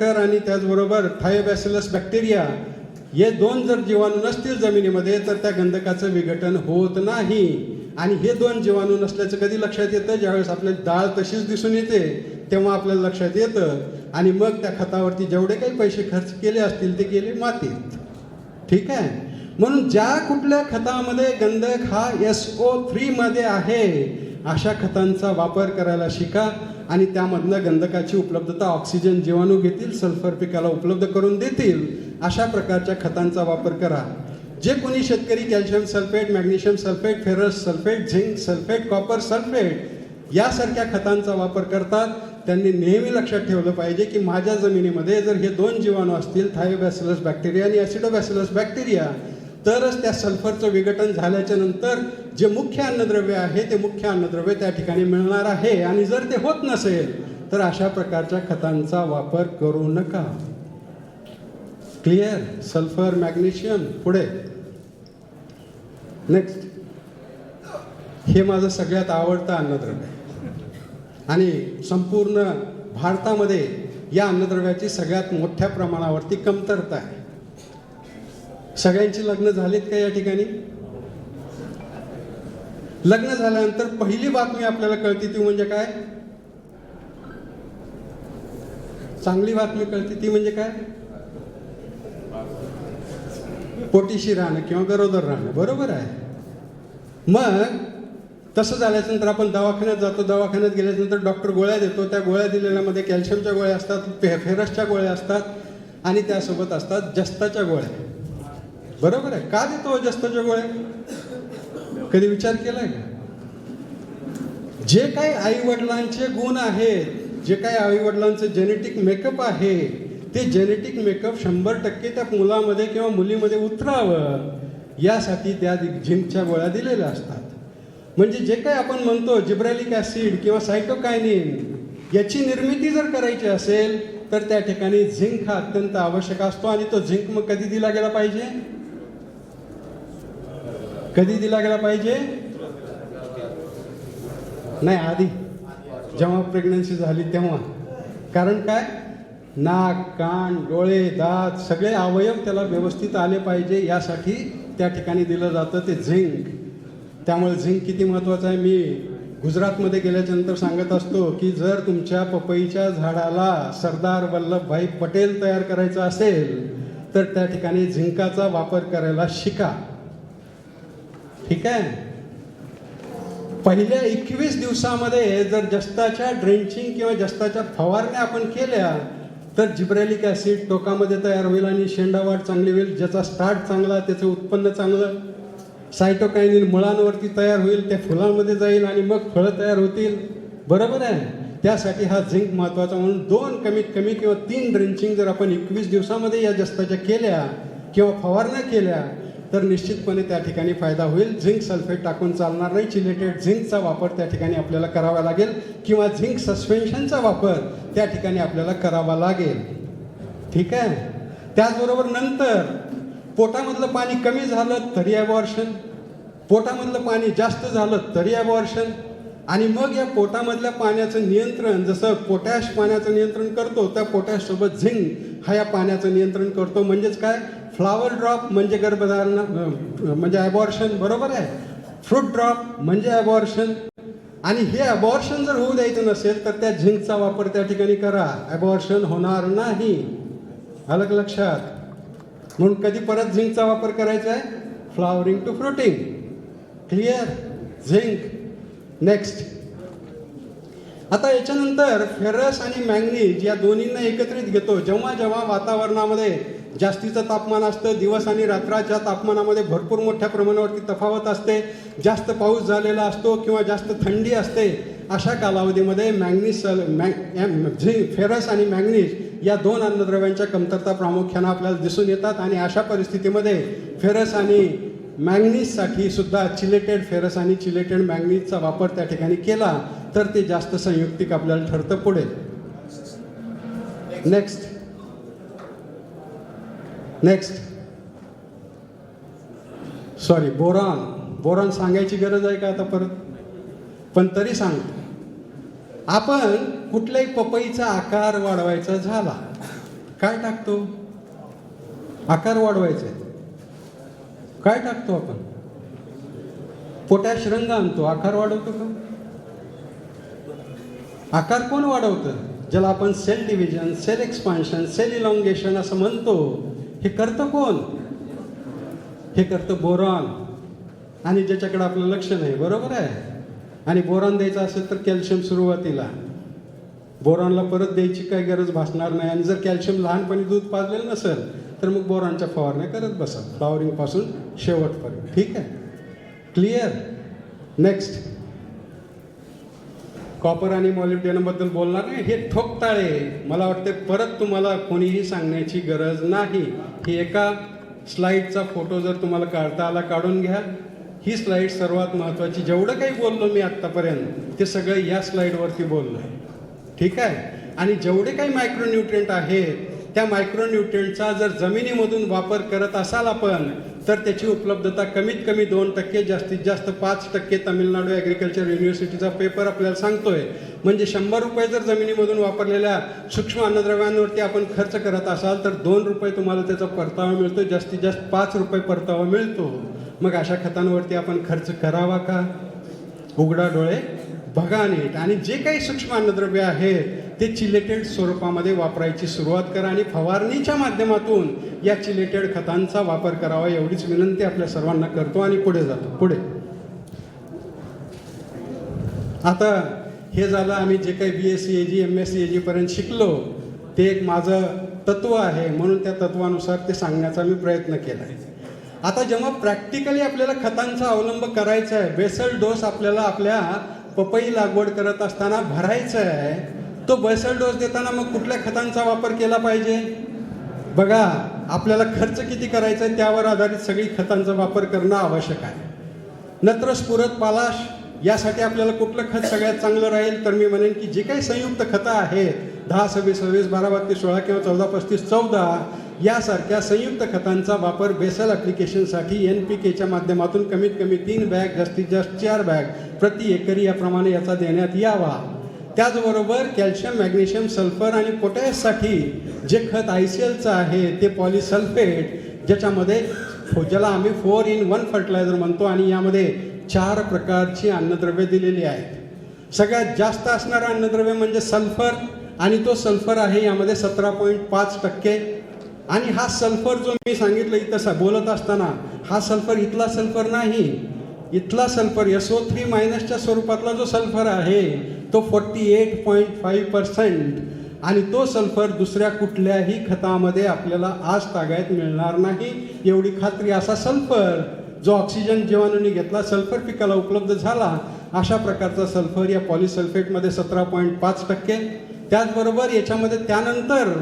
तर आणि त्याचबरोबर थायोबॅसिलस बॅक्टेरिया हे दोन जर जीवाणू नसतील जमिनीमध्ये तर त्या गंधकाचं विघटन होत नाही. आणि हे दोन जीवाणू नसल्याचं कधी लक्षात येतं? ज्यावेळेस आपल्याला डाळ तशीच दिसून येते तेव्हा आपल्याला लक्षात येतं. आणि मग त्या खतावरती जेवढे काही पैसे खर्च केले असतील ते केले मातीत. ठीक आहे? म्हणून ज्या कुठल्या खतामध्ये गंधक हा एस ओ थ्रीमध्ये आहे अशा खतांचा वापर करायला शिका आणि त्यामधनं गंधकाची उपलब्धता ऑक्सिजन जीवाणू घेतील सल्फर पिकाला उपलब्ध करून देतील अशा प्रकारच्या खतांचा वापर करा. जे कोणी शेतकरी calcium sulphate magnesium sulphate ferrous sulphate zinc sulphate copper sulphate यासारख्या खतांचा वापर करतात त्यांनी नेहमी लक्षात ठेवलं पाहिजे की माझ्या जमिनीमध्ये जर हे दोन जीवाणू असतील थायोबॅसिलस बॅक्टेरिया आणि ॲसिडोबॅसिलस बॅक्टेरिया तरच त्या सल्फरचं विघटन झाल्याच्यानंतर जे मुख्य अन्नद्रव्य आहे ते मुख्य अन्नद्रव्य त्या ठिकाणी मिळणार आहे. आणि जर ते होत नसेल तर अशा प्रकारच्या खतांचा वापर करू नका. क्लिअर सल्फर मॅग्नेशियम पुढे. नेक्स्ट हे माझं सगळ्यात आवडतं अन्नद्रव्य. आणि संपूर्ण भारतामध्ये या अन्नद्रव्याची सगळ्यात मोठ्या प्रमाणावरती कमतरता आहे. सगळ्यांची लग्न झालीत का या ठिकाणी? लग्न झाल्यानंतर पहिली बातमी आपल्याला कळते ती म्हणजे काय? चांगली बातमी कळते ती म्हणजे काय? पोटीशी राहणं किंवा गरोदर राहणं. बरोबर आहे. मग तसं झाल्याच्यानंतर आपण दवाखान्यात जातो. दवाखान्यात गेल्याच्यानंतर डॉक्टर गोळ्या देतो. त्या गोळ्या दिलेल्यामध्ये कॅल्शियमच्या गोळ्या असतात फे फेरसच्या गोळ्या असतात आणि त्यासोबत असतात जस्ताच्या गोळ्या. बरोबर आहे. का देतो जस्ताच्या गोळ्या कधी विचार केलाय का? जे काही आई वडिलांचे गुण आहेत जे काही आई वडिलांचे जेनेटिक मेकअप आहे ते जेनेटिक मेकअप शंभर टक्के त्या मुलामध्ये किंवा मुलीमध्ये उतरावं यासाठी त्या झिंकच्या गोळ्या दिलेल्या असतात. म्हणजे जे काही आपण म्हणतो जिब्रॅलिक ॲसिड किंवा सायटोकायनिन याची निर्मिती जर करायची असेल तर त्या ठिकाणी झिंक हा अत्यंत आवश्यक असतो आणि तो झिंक मग कधी दिला गेला पाहिजे? कधी दिला गेला पाहिजे? नाही आधी. जेव्हा प्रेग्नन्सी झाली तेव्हा. कारण काय? नाक कान डोळे दात सगळे अवयव त्याला व्यवस्थित आले पाहिजे. यासाठी त्या ठिकाणी दिलं जातं ते झिंक. त्यामुळे झिंक किती महत्त्वाचं आहे? मी गुजरातमध्ये गेल्याच्यानंतर सांगत असतो की जर तुमच्या पपईच्या झाडाला सरदार वल्लभभाई पटेल तयार करायचं असेल तर त्या ठिकाणी झिंकाचा वापर करायला शिका. ठीक आहे? पहिल्या एकवीस दिवसामध्ये जर जस्ताच्या ड्रेंचिंग किंवा जस्ताच्या फवारण्या आपण केल्या तर जिब्रॅलिक ॲसिड टोकामध्ये तयार होईल आणि शेंडावाट चांगली होईल ज्याचा स्टार्ट चांगला त्याचं उत्पन्न चांगलं सायटोकायनिन मुळांवरती तयार होईल त्या फुलांमध्ये जाईल आणि मग फळं तयार होतील. बरोबर आहे? त्यासाठी हा झिंक महत्त्वाचा म्हणून दोन कमीत कमी किंवा तीन ड्रेंचिंग जर आपण एकवीस दिवसामध्ये या जस्ताच्या केल्या किंवा फवारण्या केल्या तर निश्चितपणे त्या ठिकाणी फायदा होईल. झिंक सल्फेट टाकून चालणार नाही. चिलेटेड झिंकचा वापर त्या ठिकाणी आपल्याला करावा लागेल किंवा झिंक सस्पेन्शनचा वापर त्या ठिकाणी आपल्याला करावा लागेल. ठीक आहे? त्याचबरोबर नंतर पोटामधलं पाणी कमी झालं तरी ॲबॉर्शन पोटामधलं पाणी जास्त झालं तरी ॲबॉर्शन आणि मग या पोटामधल्या पाण्याचं नियंत्रण जसं पोटॅश पाण्याचं नियंत्रण करतो त्या पोटॅशसोबत झिंक हा या पाण्याचं नियंत्रण करतो. म्हणजेच काय? फ्लावर ड्रॉप म्हणजे गर्भधारणा म्हणजे ॲबॉर्शन बरोबर आहे? फ्रूट ड्रॉप म्हणजे ॲबॉर्शन आणि हे ॲबॉर्शन जर होऊ द्यायचं नसेल तर त्या झिंकचा वापर त्या ठिकाणी करा. ॲबॉर्शन होणार नाही. अलग लक्षात. म्हणून कधी परत झिंकचा वापर करायचा आहे? Flowering to fruiting clear zinc next आता याच्यानंतर फेरस आणि मॅंगनीज या दोन्हींना एकत्रित घेतो. जेव्हा जेव्हा वातावरणामध्ये जास्तीचं तापमान असतं दिवस आणि रात्राच्या तापमानामध्ये भरपूर मोठ्या प्रमाणावरती तफावत असते. जास्त पाऊस झालेला असतो किंवा जास्त थंडी असते अशा कालावधीमध्ये मॅंगनीज मॅग झिंक म्हणजे फेरस आणि मॅंगनीज या दोन अन्नद्रव्यांच्या कमतरता प्रामुख्यानं आपल्याला दिसून येतात आणि अशा परिस्थितीमध्ये फेरस आणि मॅंगनीजसाठी सुद्धा चिलेटेड फेरस आणि चिलेटेड मॅंगनीजचा वापर त्या ठिकाणी केला तर ते जास्त संयुक्तिक आपल्याला ठरतं पुढे. Next next sorry boron boron सांगायची गरज आहे का आता परत? पण तरी सांगतो आपण कुठल्याही पपईचा आकार वाढवायचा झाला काय टाकतो? आकार वाढवायचे. काय टाकतो आपण? पोटॅश रंग आणतो. आकार वाढवतो का? आकार कोण वाढवतं? ज्याला आपण cell division cell expansion cell elongation असं म्हणतो. हे करतं कोण? हे करतं बोरॉन. आणि ज्याच्याकडे आपलं लक्ष नाही बरोबर आहे? आणि बोरॉन द्यायचं असेल तर कॅल्शियम सुरुवातीला. बोरॉनला परत द्यायची काही गरज भासणार नाही. आणि जर कॅल्शियम लहानपणी दूध पाजलेलं नसेल तर मग बोरॉनच्या फवारण्या करत बसा. फ्लॉवरिंगपासून शेवटपर्यंत. ठीक आहे? क्लिअर नेक्स्ट कॉपर आणि बद्दल बोलणार नाही. हे ठोकताळे. मला वाटते परत तुम्हाला कोणीही सांगण्याची गरज नाही. ही एका स्लाईडचा फोटो जर तुम्हाला काढता आला काढून घ्या. ही स्लाईड सर्वात महत्त्वाची जेवढं काही बोललो मी आत्तापर्यंत ते सगळं या स्लाईडवरती बोललो आहे. ठीक आहे? आणि जेवढे काही मायक्रोन्यूट्रिएंट आहेत त्या मायक्रोन्यूट्रिएंटचा जर जमिनीमधून वापर करत असाल आपण तर त्याची उपलब्धता कमीत कमी दोन टक्के जास्तीत जास्त पाच टक्के तामिळनाडू ॲग्रिकल्चर युनिव्हर्सिटीचा पेपर आपल्याला सांगतोय. म्हणजे शंभर रुपये जर जमिनीमधून वापरलेल्या सूक्ष्म अन्नद्रव्यांवरती आपण खर्च करत असाल तर दोन रुपये तुम्हाला त्याचा परतावा मिळतो जास्तीत जास्त पाच रुपये परतावा मिळतो. मग अशा खतांवरती आपण खर्च करावा का? उघडा डोळे. भगानेट आणि जे काही सूक्ष्म अन्नद्रव्य आहेत ते चिलेटेड स्वरूपामध्ये वापरायची सुरुवात करा आणि फवारणीच्या माध्यमातून या चिलेटेड खतांचा वापर करावा एवढीच विनंती आपल्या सर्वांना करतो आणि पुढे जातो. पुढे. आता हे झालं आम्ही जे काही B S C A G M S C A जीपर्यंत शिकलो ते एक माझं तत्व आहे म्हणून त्या तत्वानुसार ते सांगण्याचा मी प्रयत्न केला आहे आता जेव्हा प्रॅक्टिकली आपल्याला खतांचा अवलंब करायचा आहे बेसल डोस आपल्याला आपल्या पपई लागवड करत असताना भरायचा आहे तो बसल डोस देताना मग कुठल्या खतांचा वापर केला पाहिजे? बघा आपल्याला खर्च किती करायचा आहे त्यावर आधारित सगळी खतांचा वापर करणं आवश्यक आहे. नत्र स्फुरत पालाश यासाठी आपल्याला कुठलं खत सगळ्यात चांगलं राहील? तर मी म्हणेन की जे काही संयुक्त खतं आहेत दहा सव्वीस सव्वीस बारा बत्तीस सोळा किंवा चौदा पस्तीस चौदा यासारख्या संयुक्त खतांचा वापर बेसल ॲप्लिकेशनसाठी एन पी केच्या माध्यमातून कमीत कमी तीन बॅग जास्तीत जास्त चार बॅग प्रति एकरी याप्रमाणे याचा देण्यात यावा. त्याचबरोबर कॅल्शियम मॅग्नेशियम सल्फर आणि पोटॅशसाठी जे खत आय सी एलचं आहे ते पॉलिसल्फेट ज्याच्यामध्ये फो- ज्याला आम्ही फोर इन वन फर्टिलायझर म्हणतो आणि यामध्ये चार प्रकारची अन्नद्रव्ये दिलेली आहेत. सगळ्यात जास्त असणारं अन्नद्रव्य म्हणजे सल्फर आणि तो सल्फर आहे यामध्ये सतरा पॉईंट पाच टक्के. आणि हा सल्फर जो मी सांगितलं इथं बोलत असताना हा सल्फर इथला सल्फर नाही. इथला सल्फर एस ओ थ्री मायनसच्या स्वरूपातला जो सल्फर आहे तो forty eight point five percent आणि तो सल्फर दुसऱ्या कुठल्याही खतामध्ये आपल्याला आज तागायत मिळणार नाही. एवढी खात्री असा सल्फर जो ऑक्सिजन जीवाणूंनी घेतला सल्फर पिकाला उपलब्ध झाला अशा प्रकारचा सल्फर या पॉलिसल्फेटमध्ये सतरा पॉईंट पाच टक्के. त्याचबरोबर याच्यामध्ये त्यानंतर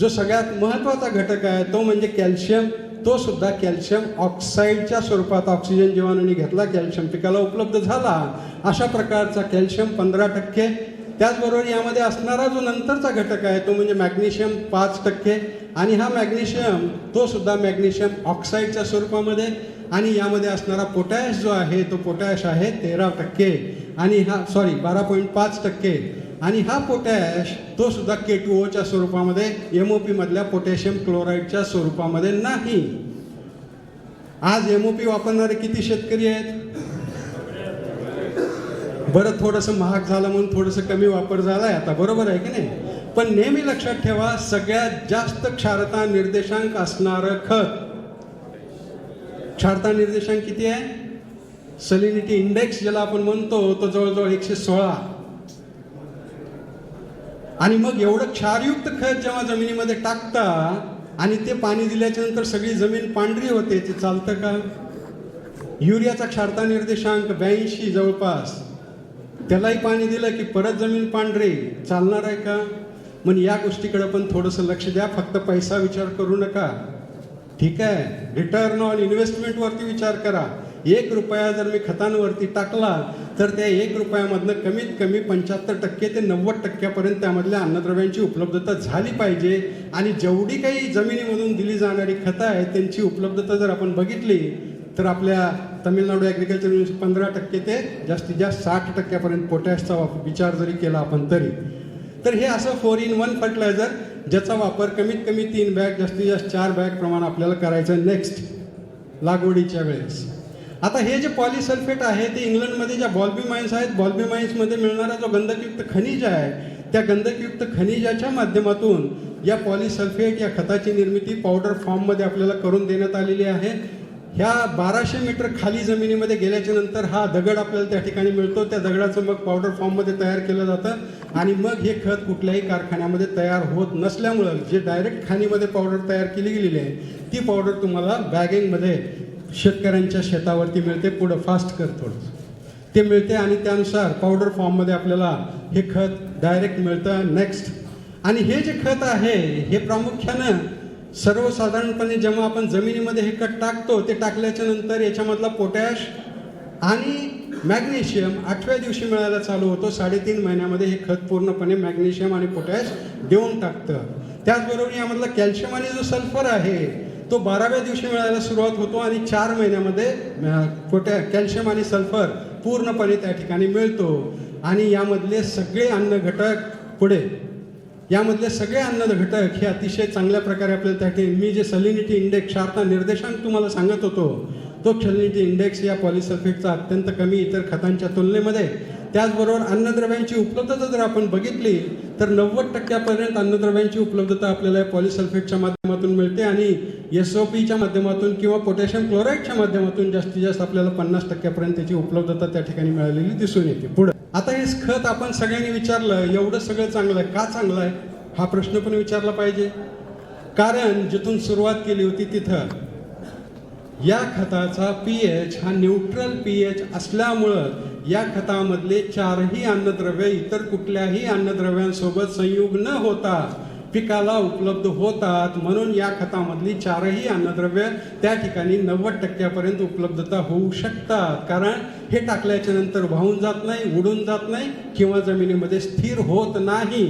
जो सगळ्यात महत्त्वाचा घटक आहे तो म्हणजे कॅल्शियम तो सुद्धा कॅल्शियम ऑक्साईडच्या स्वरूपात ऑक्सिजन जीवाणूंनी घेतला कॅल्शियम पिकाला उपलब्ध झाला. अशा प्रकारचा कॅल्शियम पंधरा टक्के. त्याचबरोबर यामध्ये असणारा जो नंतरचा घटक आहे तो म्हणजे मॅग्नेशियम पाच टक्के. आणि हा मॅग्नेशियम तो सुद्धा मॅग्नेशियम ऑक्साईडच्या स्वरूपामध्ये. आणि यामध्ये असणारा पोटॅश जो आहे तो पोटॅश आहे तेरा टक्के. आणि हा सॉरी बारा पॉईंट पाच टक्के. आणि हा पोटॅश तो सुद्धा के टू ओच्या स्वरूपामध्ये एम ओ पीमधल्या पोटॅशियम क्लोराईडच्या स्वरूपामध्ये नाही. आज एम ओ पी वापरणारे किती शेतकरी आहेत? बरं थोडंसं महाग झालं म्हणून थोडंसं कमी वापर झाला आहे आता बरोबर आहे की नाही? पण नेहमी लक्षात ठेवा सगळ्यात जास्त क्षारता निर्देशांक असणारं खत. क्षारता निर्देशांक किती आहे? सलिनिटी इंडेक्स ज्याला आपण म्हणतो तो जवळजवळ एकशे सोळा. आणि मग एवढं क्षारयुक्त खत जेव्हा जमिनीमध्ये टाकता आणि ते पाणी दिल्याच्या नंतर सगळी जमीन पांढरी होते ते चालतं का? युरियाचा क्षारता निर्देशांक ब्याऐंशी जवळपास. त्यालाही पाणी दिलं की परत जमीन पांढरी. चालणार आहे का? मग या गोष्टीकडे पण थोडंसं लक्ष द्या फक्त पैसा विचार करू नका. ठीक आहे? रिटर्न ऑन इन्व्हेस्टमेंटवरती विचार करा. एक रुपया जर मी खतांवरती टाकला तर त्या एक रुपयामधनं कमीत कमी पंच्याहत्तर टक्के ते नव्वद टक्क्यापर्यंत त्यामधल्या अन्नद्रव्यांची उपलब्धता झाली पाहिजे. आणि जेवढी काही जमिनीमधून दिली जाणारी खतं आहेत त्यांची उपलब्धता जर आपण बघितली तर आपल्या तमिळनाडू ॲग्रिकल्चर युनिव्हर्सिटी पंधरा टक्के ते जास्तीत जास्त साठ टक्क्यापर्यंत पोटॅशचा वाप- विचार जरी केला आपण तरी. तर हे असं फोर इन वन फर्टिलायझर ज्याचा वापर कमीत कमी तीन बॅग जास्तीत जास्त चार बॅग प्रमाण आपल्याला करायचं नेक्स्ट लागवडीच्या वेळेस. आता हे जे पॉलिसल्फेट आहे ते इंग्लंडमध्ये ज्या बॉल्बी माइन्स आहेत बॉल्बी माइन्समध्ये मिळणारा जो गंधकयुक्त खनिज आहे त्या गंधकयुक्त खनिजाच्या माध्यमातून या पॉलिसल्फेट या खताची निर्मिती पावडर फॉर्ममध्ये आपल्याला करून देण्यात आलेली आहे. ह्या बाराशे मीटर खाली जमिनीमध्ये गेल्याच्यानंतर हा दगड आपल्याला त्या ठिकाणी मिळतो. त्या दगडाचं मग पावडर फॉर्ममध्ये तयार केलं जातं आणि मग हे खत कुठल्याही कारखान्यामध्ये तयार होत नसल्यामुळं जे डायरेक्ट खाणीमध्ये पावडर तयार केली गेलेली आहे ती पावडर तुम्हाला बॅगिंगमध्ये शेतकऱ्यांच्या शेतावरती मिळते पुढं फास्ट करतो ते मिळते आणि त्यानुसार पावडर फॉर्ममध्ये आपल्याला हे खत डायरेक्ट मिळतं नेक्स्ट आणि हे जे खत आहे हे प्रामुख्यानं सर्वसाधारणपणे जेव्हा आपण जमिनीमध्ये हे खत टाकतो ते टाकल्याच्या नंतर याच्यामधला पोटॅश आणि मॅग्नेशियम आठव्या दिवशी मिळायला चालू होतो. साडेतीन महिन्यामध्ये हे खत पूर्णपणे मॅग्नेशियम आणि पोटॅश देऊन टाकतं. त्याचबरोबर यामधला कॅल्शियम आणि जो सल्फर आहे तो बाराव्या दिवशी मिळायला सुरुवात होतो आणि चार महिन्यामध्ये अं, पोटॅ कॅल्शियम आणि सल्फर पूर्णपणे त्या ठिकाणी मिळतो. आणि यामधले सगळे अन्न घटक पुढे. यामधले सगळे अन्न घटक हे अतिशय चांगल्या प्रकारे आपल्याला त्या ठिकाणी मी जे सलिनिटी इंडेक्स शार्पना निर्देशांक तुम्हाला सांगत होतो तो सलिनिटी इंडेक्स या पॉलिसल्फेटचा अत्यंत कमी इतर खतांच्या तुलनेमध्ये त्याचबरोबर अन्नद्रव्यांची उपलब्धता जर आपण बघितली तर नव्वद टक्क्यापर्यंत अन्नद्रव्यांची उपलब्धता आपल्याला या पॉलिसल्फेटच्या माध्यमातून मिळते आणि एस ओ पीच्या माध्यमातून किंवा पोटॅशियम क्लोराईडच्या माध्यमातून जास्तीत जास्त आपल्याला पन्नास टक्क्यापर्यंत त्याची उपलब्धता त्या ठिकाणी मिळालेली दिसून येते. पुढे आता हे खत आपण सगळ्यांनी विचारलं एवढं सगळं चांगलं आहे का चांगलं आहे? हा प्रश्न पण विचारला पाहिजे. कारण जिथून सुरुवात केली होती तिथं या खताचा पी एच हा न्यूट्रल पी एच असल्यामुळं या खतामधले चारही अन्नद्रव्य इतर कुठल्याही अन्नद्रव्यांसोबत संयुग न होता पिकाला उपलब्ध होतात. म्हणून या खतामधली चारही अन्नद्रव्य त्या ठिकाणी नव्वद टक्क्यापर्यंत उपलब्धता होऊ शकतात. कारण हे टाकल्याच्या नंतर वाहून जात नाही उडून जात नाही किंवा जमिनीमध्ये स्थिर होत नाही.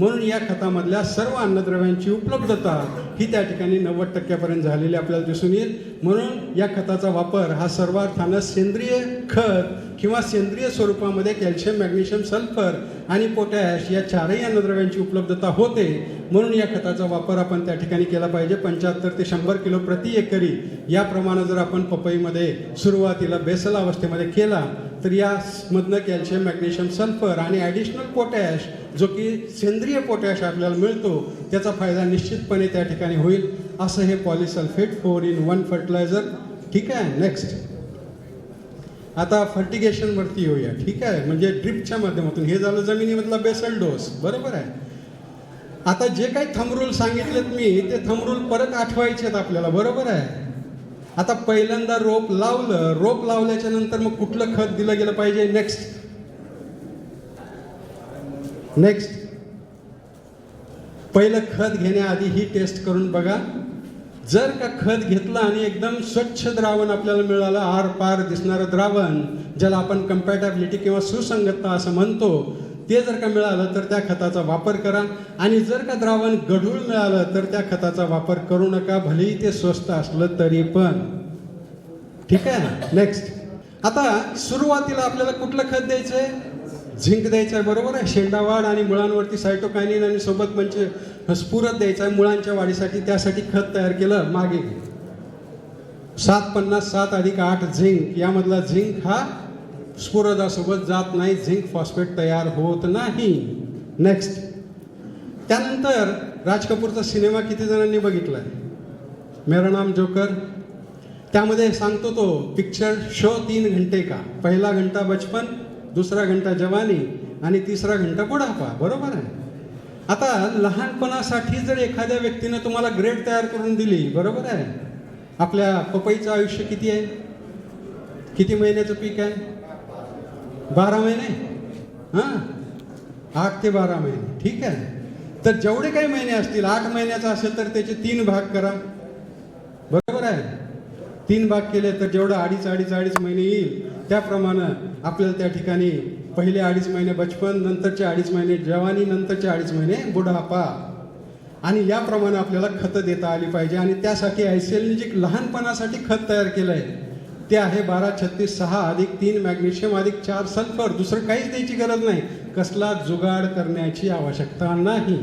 म्हणून या खतामधल्या सर्व अन्नद्रव्यांची उपलब्धता ही त्या ठिकाणी नव्वद टक्क्यापर्यंत झालेली आपल्याला दिसून येईल. म्हणून या खताचा वापर हा सर्वार्थानं सेंद्रिय खत किंवा सेंद्रिय स्वरूपामध्ये कॅल्शियम मॅग्नेशियम सल्फर आणि पोटॅश या चारही अन्नद्रव्यांची उपलब्धता होते. म्हणून या खताचा वापर आपण त्या ठिकाणी केला पाहिजे. पंच्याहत्तर ते शंभर किलो प्रति एकरी याप्रमाणे जर आपण पपईमध्ये सुरुवातीला बेसल अवस्थेमध्ये केला तर यामधनं कॅल्शियम मॅग्नेशियम सल्फर आणि ॲडिशनल पोटॅश जो की सेंद्रिय पोटॅश आपल्याला मिळतो त्याचा फायदा निश्चितपणे त्या ठिकाणी होईल. असं हे polysulphate four in one fertiliser ठीक आहे? नेक्स्ट आता फर्टिगेशनवरती येऊया. ठीक आहे? म्हणजे ड्रिपच्या माध्यमातून. हे झालं जमिनीमधला बेसल डोस बरोबर आहे? आता जे काही थमरूल सांगितलेत मी ते थमरूल परत आठवायचे आहेत आपल्याला. बरोबर आहे? आता पहिल्यांदा रोप लावलं रोप लावल्याच्या नंतर मग कुठलं खत दिलं गेलं पाहिजे? नेक्स्ट नेक्स्ट पहिलं खत घेण्याआधी ही टेस्ट करून बघा. जर का खत घेतलं आणि एकदम स्वच्छ द्रावण आपल्याला मिळालं आर पार दिसणारं द्रावण ज्याला आपण कम्पॅटॅबिलिटी किंवा सुसंगतता असं म्हणतो ते जर का मिळालं तर त्या खताचा वापर करा. आणि जर का द्रावण गढूळ मिळालं तर त्या खताचा वापर करू नका भलेही ते स्वस्त असलं तरी पण. ठीक आहे ना? नेक्स्ट आता सुरुवातीला आपल्याला कुठलं खत द्यायचंय? झिंक द्यायचं आहे बरोबर आहे? शेंडावाढ आणि मुळांवरती सायटोकायनिन आणि सोबत म्हणजे स्फुरत द्यायचं आहे मुळांच्या वाढीसाठी त्यासाठी खत तयार केलं मागे सात पन्नास सात अधिक आठ झिंक. यामधला झिंक हा स्फुरदासोबत जात नाही झिंक फॉस्फेट तयार होत नाही. नेक्स्ट त्यानंतर राज कपूरचा सिनेमा किती जणांनी बघितलाय? मेरा नाम जोकर. त्यामध्ये सांगतो तो पिक्चर शो तीन घंटे का? पहिला घंटा बचपन दुसरा घंटा जवानी आणि तिसरा घंटा बुढापा. बरोबर आहे? आता लहानपणासाठी जर एखाद्या व्यक्तीनं तुम्हाला ग्रेड तयार करून दिली बरोबर आहे? आपल्या पपईचं आयुष्य किती आहे? किती महिन्याचं पीक आहे? बारा महिने? हां? आठ ते बारा महिने ठीक आहे तर जेवढे काही महिने असतील आठ महिन्याचा असेल तर त्याचे तीन भाग करा. बरोबर आहे? तीन भाग केले तर जेवढं अडीच अडीच अडीच महिने येईल त्याप्रमाणे आपल्याला त्या ठिकाणी पहिले अडीच महिने बचपन नंतरचे अडीच महिने जवानी नंतरचे अडीच महिने बुढापा. आणि याप्रमाणे आपल्याला खतं देता आली पाहिजे. आणि त्यासाठी आय सी एलने जे लहानपणासाठी खत तयार केलं आहे ते आहे बारा छत्तीस सहा अधिक तीन मॅग्नेशियम अधिक चार सल्फर. दुसरं काहीच द्यायची गरज नाही. कसला जुगाड करण्याची आवश्यकता नाही.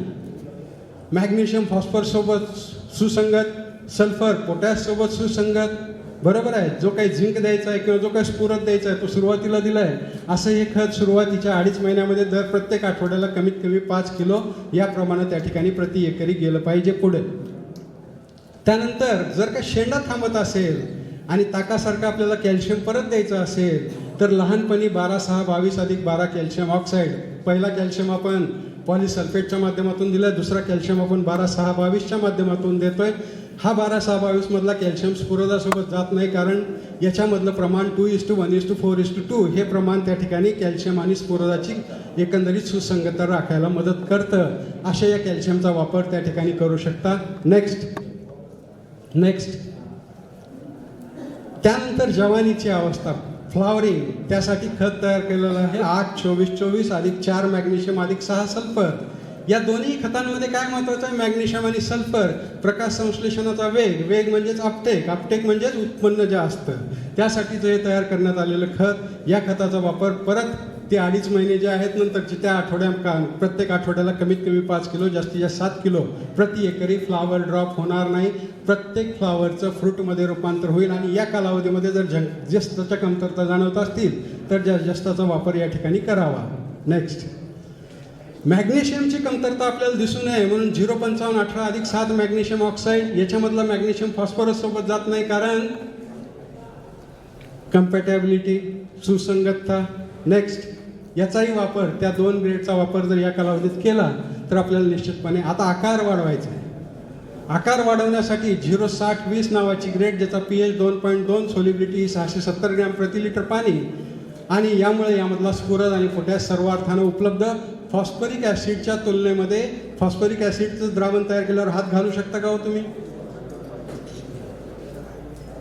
मॅग्नेशियम फॉस्फरसोबत सुसंगत सल्फर पोटॅशसोबत सुसंगत. बरोबर आहे. जो काही झिंक द्यायचा आहे किंवा जो काही स्फुरत द्यायचा आहे तो सुरुवातीला दिला आहे. असं हे खत सुरुवातीच्या अडीच महिन्यामध्ये दर प्रत्येक आठवड्याला कमीत कमी पाच किलो याप्रमाणे त्या ठिकाणी प्रति एकरी गेलं पाहिजे पुढे. त्यानंतर जर का शेंडा थांबत असेल आणि ताकासारखं आपल्याला कॅल्शियम परत द्यायचं असेल तर लहानपणी बारा सहा बावीस अधिक बारा कॅल्शियम ऑक्साईड. पहिला कॅल्शियम आपण पॉलिसल्फेटच्या माध्यमातून दिला दुसरा कॅल्शियम आपण बारा सहा बावीसच्या माध्यमातून देतोय. हा बारा सहा बावीसमधला कॅल्शियम स्फुरदासोबत जात नाही कारण याच्यामधलं प्रमाण two is to one is to four is to two हे प्रमाण त्या ठिकाणी कॅल्शियम आणि स्फुरदाची एकंदरीत सुसंगता राखायला मदत करतं. अशा या कॅल्शियमचा वापर त्या ठिकाणी करू शकता. नेक्स्ट नेक्स्ट त्यानंतर जवानीची अवस्था फ्लावरिंग त्यासाठी खत तयार केलेलं आहे. आठ चोवीस चोवीस अधिक चार मॅग्नेशियम अधिक सहा सल्फर. या दोन्ही खतांमध्ये काय महत्वाचं आहे? मॅग्नेशियम आणि सल्फर प्रकाश संश्लेषणाचा वेग. वेग म्हणजेच अपटेक. अपटेक म्हणजेच उत्पन्न जे असतं. त्यासाठी जे तयार करण्यात आलेलं खत या खताचा वापर परत ते अडीच महिने जे आहेत नंतरचे त्या आठवड्या का प्रत्येक आठवड्याला कमीत कमी पाच किलो जास्तीत जास्त सात किलो प्रति एकरी फ्लावर ड्रॉप होणार नाही. प्रत्येक फ्लावरचं फ्रूटमध्ये रूपांतर होईल आणि या कालावधीमध्ये जर जं जस्ताच्या कमतरता जाणवत असतील तर ज्या जस्ताचा वापर या ठिकाणी करावा. नेक्स्ट मॅग्नेशियमची कमतरता आपल्याला दिसू नये म्हणून झिरो पंचावन्न अठरा अधिक सात मॅग्नेशियम ऑक्साईड याच्यामधला मॅग्नेशियम फॉस्फरस सोबत जात नाही कारण कम्पॅटेबिलिटी सुसंगतता. नेक्स्ट याचाही वापर त्या दोन ग्रेडचा वापर जर या कालावधीत केला तर आपल्याला निश्चितपणे आता आकार वाढवायचा आहे. आकार वाढवण्यासाठी झिरो साठ वीस नावाची ग्रेड ज्याचा पी एच दोन पॉईंट दोन सोलिबिलिटी सहाशे सत्तर ग्रॅम प्रति लिटर पाणी आणि यामुळे यामधला स्फुरद आणि पोटॅश सर्वार्थानं उपलब्ध फॉस्फरिक ॲसिडच्या तुलनेमध्ये फॉस्फरिक ॲसिडचं द्रावण तयार केल्यावर हात घालू शकता का हो तुम्ही?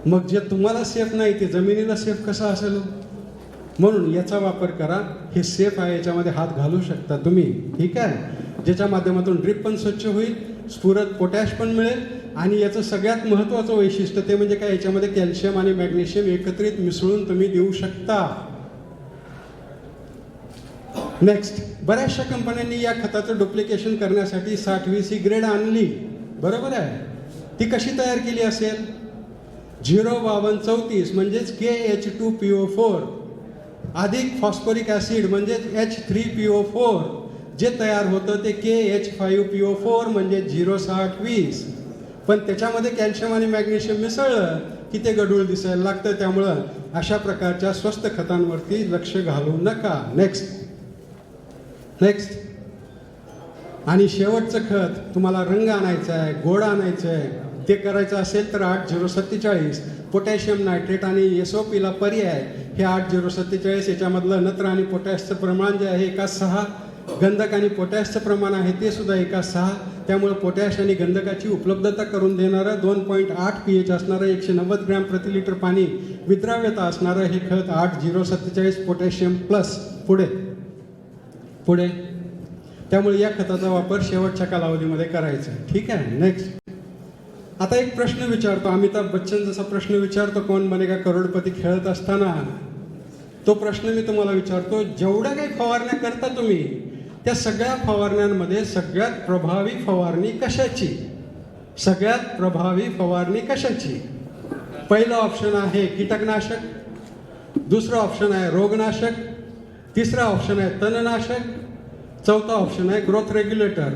मग जे तुम्हाला सेफ नाही ते जमिनीला सेफ कसं असेल हो? म्हणून याचा वापर करा. हे सेफ आहे याच्यामध्ये हात घालू शकता तुम्ही. ठीक आहे? ज्याच्या माध्यमातून ड्रीप पण स्वच्छ होईल स्फुरत पोटॅश पण मिळेल आणि याचं सगळ्यात महत्त्वाचं वैशिष्ट्य ते म्हणजे काय? याच्यामध्ये कॅल्शियम आणि मॅग्नेशियम एकत्रित मिसळून तुम्ही देऊ शकता. नेक्स्ट बऱ्याचशा कंपन्यांनी या खताचं डुप्लिकेशन करण्यासाठी साठ वीस ही ग्रेड आणली. बरोबर आहे? ती कशी तयार केली असेल? झिरो बावन्न चौतीस म्हणजेच K H two P O four अधिक फॉस्फरिक ॲसिड म्हणजेच H three P O four जे तयार होतं ते K H five P O four म्हणजे झिरो साठ वीस. पण त्याच्यामध्ये कॅल्शियम आणि मॅग्नेशियम मिसळलं की ते गडूळ दिसायला लागतं. त्यामुळं अशा प्रकारच्या स्वस्त खतांवरती लक्ष घालू नका. नेक्स्ट नेक्स्ट आणि शेवटचं खत तुम्हाला रंग आणायचा आहे गोड आणायचं आहे ते करायचं असेल तर आठ झिरो सत्तेचाळीस. पोटॅशियम नायट्रेट आणि एसओपीला ओ पीला पर्याय हे आठ झिरो सत्तेचाळीस याच्यामधलं नत्र आणि पोटॅशचं प्रमाण जे आहे एका सहा गंधक आणि पोटॅशचं प्रमाण आहे ते सुद्धा एका सहा. त्यामुळे पोटॅश आणि गंधकाची उपलब्धता करून देणारं दोन पॉईंट आठ पी एच असणारं एकशे नव्वद ग्रॅम प्रति लिटर पाणी विद्राव्यता असणारं हे खत आठ झिरो सत्तेचाळीस पोटॅशियम प्लस पुढे. पुढे. त्यामुळे या खताचा वापर शेवटच्या कालावधीमध्ये करायचा. ठीक आहे? नेक्स्ट आता एक प्रश्न विचारतो अमिताभ बच्चन जसा प्रश्न विचारतो कोण बनेगा करोडपती खेळत असताना? तो प्रश्न मी तुम्हाला विचारतो जेवढ्या काही फवारण्या करता तुम्ही त्या सगळ्या फवारण्यांमध्ये सगळ्यात प्रभावी फवारणी कशाची? सगळ्यात प्रभावी फवारणी कशाची? पहिलं ऑप्शन आहे कीटकनाशक दुसरं ऑप्शन आहे रोगनाशक तिसरा ऑप्शन आहे तणनाशक चौथा ऑप्शन आहे ग्रोथ रेग्युलेटर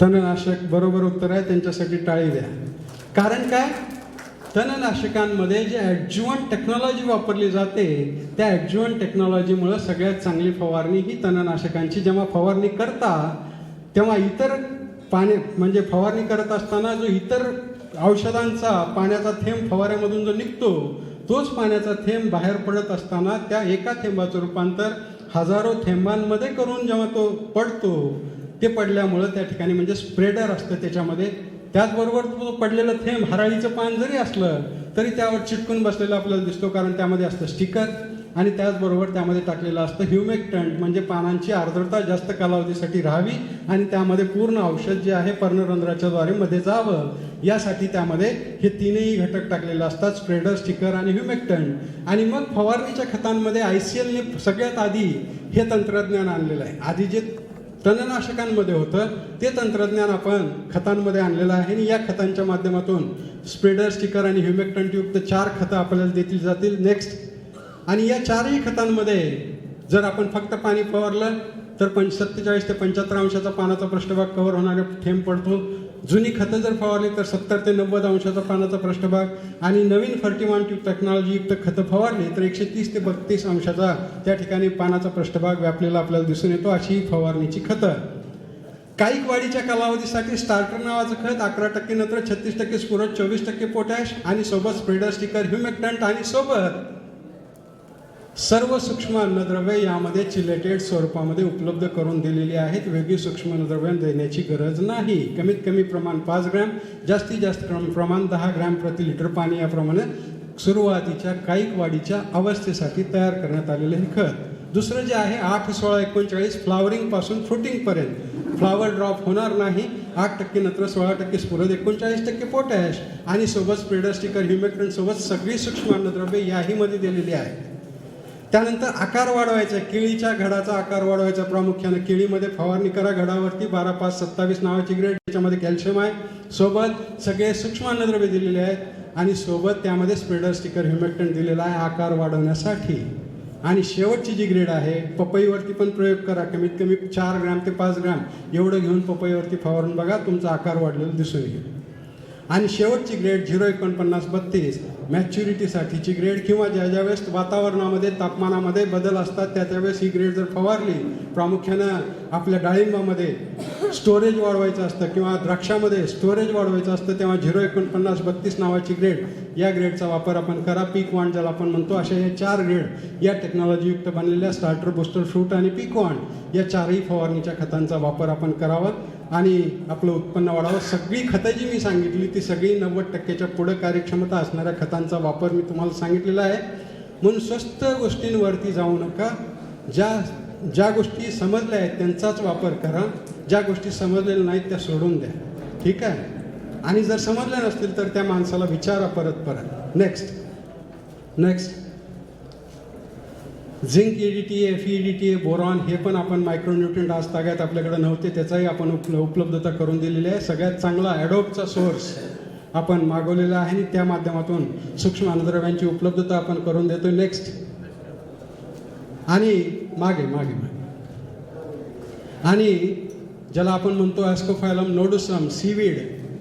तणनाशक बरोबर उत्तर आहे त्यांच्यासाठी टाळी द्या. कारण काय? तणनाशकांमध्ये जे ॲडज्युअन टेक्नॉलॉजी वापरली जाते त्या ॲडज्युअन टेक्नॉलॉजीमुळं सगळ्यात चांगली फवारणी ही तणनाशकांची जेव्हा फवारणी करता तेव्हा इतर पाणी म्हणजे फवारणी करत असताना जो इतर औषधांचा पाण्याचा थेंब फवाऱ्यामधून जो निघतो तोच पाण्याचा थेंब बाहेर पडत असताना त्या एका थेंबाचं रूपांतर हजारो थेंबांमध्ये करून जेव्हा तो पडतो ते पडल्यामुळं त्या ठिकाणी म्हणजे स्प्रेडर असतं त्याच्यामध्ये. त्याचबरोबर तो पडलेलं थेंब हराळीचं पान जरी असलं तरी त्यावर चिटकून बसलेलं आपल्याला दिसतो कारण त्यामध्ये असतं स्टिकर आणि त्याचबरोबर त्यामध्ये टाकलेलं असतं ह्युमेक्टंट म्हणजे पानांची आर्द्रता जास्त कालावधीसाठी राहावी आणि त्यामध्ये पूर्ण औषध जे आहे पर्णरंध्राच्याद्वारे मध्ये जावं. यासाठी त्यामध्ये हे तीनही घटक टाकलेले असतात स्प्रेडर स्टिकर आणि ह्युमेक्टंट आणि मग फवारणीच्या खतांमध्ये आय सी एलने सगळ्यात आधी हे तंत्रज्ञान आणलेलं आहे. आधी जे तणनाशकांमध्ये होतं. ते तंत्रज्ञान आपण खतांमध्ये आणलेलं आहे आणि या खतांच्या माध्यमातून स्प्रेडर स्टिकर आणि ह्युमेक्टंटयुक्त चार खतं आपल्याला देतील जातील नेक्स्ट आणि या चारही खतांमध्ये जर आपण फक्त पाणी फवारलं तर पंच सत्तेचाळीस ते पंच्याहत्तर अंशाचा पानाचा पृष्ठभाग कव्हर होणारे थेंब पडतो. जुनी खतं जर फवारली तर सत्तर ते नव्वद अंशाचा पानाचा पृष्ठभाग आणि नवीन फर्टिमांट टेक्नॉलॉजीयुक्त खतं फवारली तर एकशे तीस ते बत्तीस अंशाचा त्या ठिकाणी पानाचा पृष्ठभाग व्यापलेला आपल्याला दिसून येतो अशी ही फवारणीची खतं. कायिक वाढीच्या कालावधीसाठी स्टार्टर नावाचं खत अकरा टक्के नंतर छत्तीस टक्के स्पुरट चोवीस टक्के पोटॅश आणि सोबत स्प्रेडर स्टिकर ह्युमेक्टंट आणि सोबत सर्व सूक्ष्म अन्नद्रव्ये यामध्ये चिलेटेड स्वरूपामध्ये उपलब्ध करून दिलेली आहेत. वेगळी सूक्ष्म अन्नद्रव्य देण्याची गरज नाही. कमीत कमी प्रमाण पाच ग्रॅम जास्तीत जास्त प्रमाण दहा ग्रॅम प्रति लिटर पाणी याप्रमाणे सुरुवातीच्या कायिक वाढीच्या अवस्थेसाठी तयार करण्यात आलेलं हे खत. दुसरं जे आहे आठ सोळा एकोणचाळीस फ्लावरिंगपासून फुटिंगपर्यंत फ्लॉवर फ्लावर ड्रॉप होणार नाही. आठ टक्के नंतर सोळा टक्के स्फुरद एकोणचाळीस टक्के पोटॅश. आणि सोबत स्प्रेडर स्टिकर ह्युमेक्टन सोबत सगळी सूक्ष्म अन्नद्रव्ये याहीमध्ये दिलेली आहेत त्यानंतर आकार वाढवायचा केळीच्या घडाचा आकार वाढवायचा प्रामुख्याने. केळीमध्ये फवारणी करा घडावरती बारा पाच सत्तावीस नावाची ग्रेड त्याच्यामध्ये कॅल्शियम आहे. सोबत सगळे सूक्ष्म अन्नद्रव्ये दिलेले आहेत आणि सोबत त्यामध्ये स्प्रेडर स्टिकर ह्युमेक्टन दिलेला आहे आकार वाढवण्यासाठी. आणि शेवटची जी ग्रेड आहे पपईवरती पण प्रयोग करा. कमीत कमी चार ग्रॅम ते पाच ग्रॅम. एवढं घेऊन पपईवरती फवारून बघा तुमचा आकार वाढलेला दिसून येईल. आणि शेवटची ग्रेड झिरो एकोणपन्नास बत्तीस. मॅच्युरिटीसाठीची ग्रेड किंवा ज्या ज्या वेळेस वातावरणामध्ये तापमानामध्ये बदल असतात त्या त्यावेळेस ही ग्रेड जर फवारली प्रामुख्यानं आपल्या डाळिंबामध्ये स्टोरेज वाढवायचं असतं किंवा द्राक्षामध्ये स्टोरेज वाढवायचं असतं तेव्हा झिरो एकोणपन्नास बत्तीस नावाची ग्रेड या ग्रेडचा वापर आपण करा. पीक वाण ज्याला आपण म्हणतो अशा या चार ग्रेड या टेक्नॉलॉजीयुक्त बनलेल्या स्टार्टर बुस्टर फ्रूट आणि पीक वाण या चारही फवारणीच्या खतांचा वापर आपण करावा. आणि आपलं उत्पन्न वाढावं. सगळी खतं जी मी सांगितली ती सगळी नव्वद टक्क्याच्या पुढं कार्यक्षमता असणाऱ्या खतांचा वापर मी तुम्हाला सांगितलेला आहे. म्हणून स्वस्त गोष्टींवरती जाऊ नका. ज्या ज्या गोष्टी समजल्या आहेत त्यांचाच वापर करा. ज्या गोष्टी समजलेल्या नाहीत त्या सोडून द्या. ठीक आहे? आणि जर समजल्या नसतील तर त्या माणसाला विचारा परत परत. Next next zinc E D T F E D T A boron हे पण आपण मायक्रोन्युट्रिंट आज ताग्यात आपल्याकडे नव्हते त्याचाही आपण उपल उपलब्धता करून दिलेली आहे. सगळ्यात चांगला ॲडोबचा सोर्स आपण मागवलेला आहे आणि त्या माध्यमातून सूक्ष्म अन्नद्रव्यांची उपलब्धता आपण करून देतो नेक्स्ट आणि मागे मागे मागे. आणि ज्याला आपण म्हणतो ॲस्कोफायलम नोडुसम सीवीड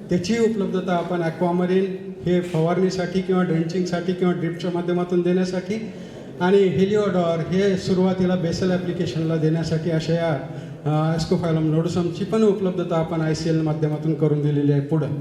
त्याची उपलब्धता आपण ॲक्वामरीन हे फवारणीसाठी किंवा ड्रेंचिंगसाठी किंवा ड्रिपच्या माध्यमातून देण्यासाठी आणि हेलिओडॉर हे सुरुवातीला बेसल ॲप्लिकेशनला देण्यासाठी अशा या ॲस्कोफायलम नोडसमची पण उपलब्धता आपण आय सी एल माध्यमातून करून दिलेली आहे पुढं.